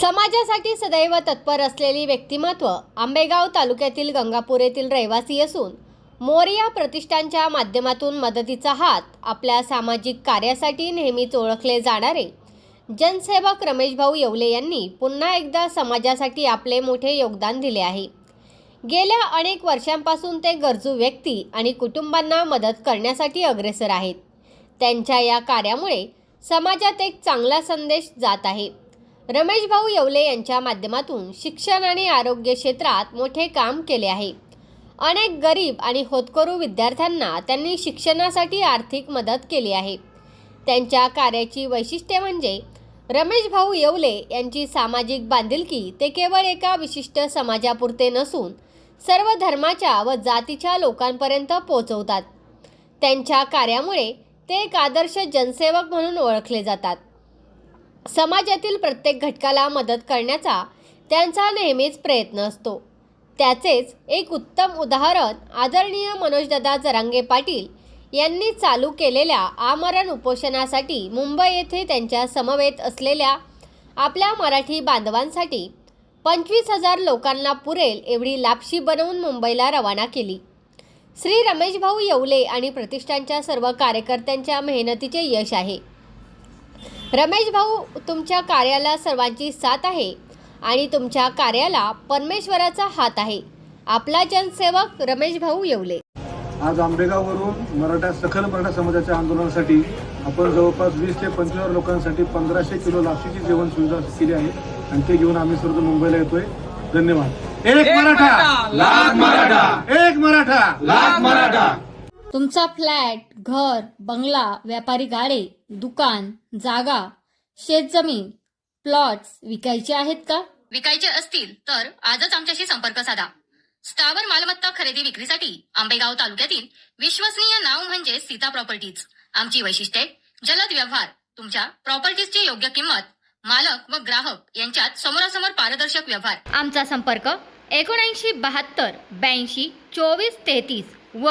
समाजासाठी सदैव तत्पर असलेली व्यक्तिमत्व आंबेगाव तालुक्यातील गंगापूर येथील रहिवासी असून मोरिया प्रतिष्ठानच्या माध्यमातून मदतीचा हात आपल्या सामाजिक कार्यासाठी नेहमीच ओळखले जाणारे जनसेवक रमेशभाऊ येवले यांनी पुन्हा एकदा समाजासाठी आपले मोठे योगदान दिले आहे. गेल्या अनेक वर्षांपासून ते गरजू व्यक्ती आणि कुटुंबांना मदत करण्यासाठी अग्रेसर आहेत. त्यांच्या या कार्यामुळे समाजात एक चांगला संदेश जात आहे. रमेश भाऊ येवले यांच्या माध्यमातून शिक्षण आणि आरोग्य क्षेत्रात मोठे काम केले आहे. अनेक गरीब आणि होतकरू विद्यार्थ्यांना त्यांनी शिक्षणासाठी आर्थिक मदत केली आहे. त्यांच्या कार्याची वैशिष्ट्ये म्हणजे रमेश भाऊ येवले यांची सामाजिक बांधिलकी ते केवळ एका विशिष्ट समाजापुरते नसून सर्व धर्माच्या व जातीच्या लोकांपर्यंत पोहोचवतात. त्यांच्या कार्यामुळे ते एक आदर्श जनसेवक म्हणून ओळखले जातात. समाजातील प्रत्येक घटकाला मदत करण्याचा त्यांचा नेहमीच प्रयत्न असतो. त्याचेच एक उत्तम उदाहरण आदरणीय मनोजदादा जरांगे पाटील यांनी चालू केलेल्या आमरण उपोषणासाठी मुंबई येथे त्यांच्या समवेत असलेल्या आपल्या मराठी बांधवांसाठी पंचवीस हजार लोकांना पुरेल एवढी लापशी बनवून मुंबईला रवाना केली. श्री रमेश भाऊ येवले आणि प्रतिष्ठानच्या सर्व कार्यकर्त्यांच्या मेहनतीचे यश आहे. रमेश भाऊ तुमच्या कार्याला सर्वांची साथ आहे आणि तुमच्या कार्याला परमेश्वराचा हात आहे. आपला जनसेवक रमेश भाऊ येवले. आज आंबेगाववरून मराठा सखल मराठा समाजाच्या आंदोलनासाठी आपण जवळपास वीस ते पंचवीस लोकांसाठी पंधराशे किलो लापशीची जेवण सुविधा केली आहे आणि ते घेऊन आम्ही सर्व मुंबईला येतोय. धन्यवाद. एक मराठा लाख मराठा. एक मराठा. लाख मराठा. तुमचा फ्लॅट घर बंगला व्यापारी गाडे दुकान जागा शेतजमीन प्लॉट्स विकायचे आहेत का? विकायचे असतील तर आजच आमच्याशी संपर्क साधा. स्थावर मालमत्ता खरेदी विक्रीसाठी आंबेगाव तालुक्यातील विश्वसनीय नाव म्हणजे सीता प्रॉपर्टीज. आमची वैशिष्ट्ये जलद व्यवहार तुमच्या प्रॉपर्टीजची योग्य किंमत मालक व ग्राहक यांच्यात समोरासमोर पारदर्शक व्यवहार. आमचा संपर्क एकोणऐंशी बहात्तर ब्याऐंशी चोवीस तेहतीस व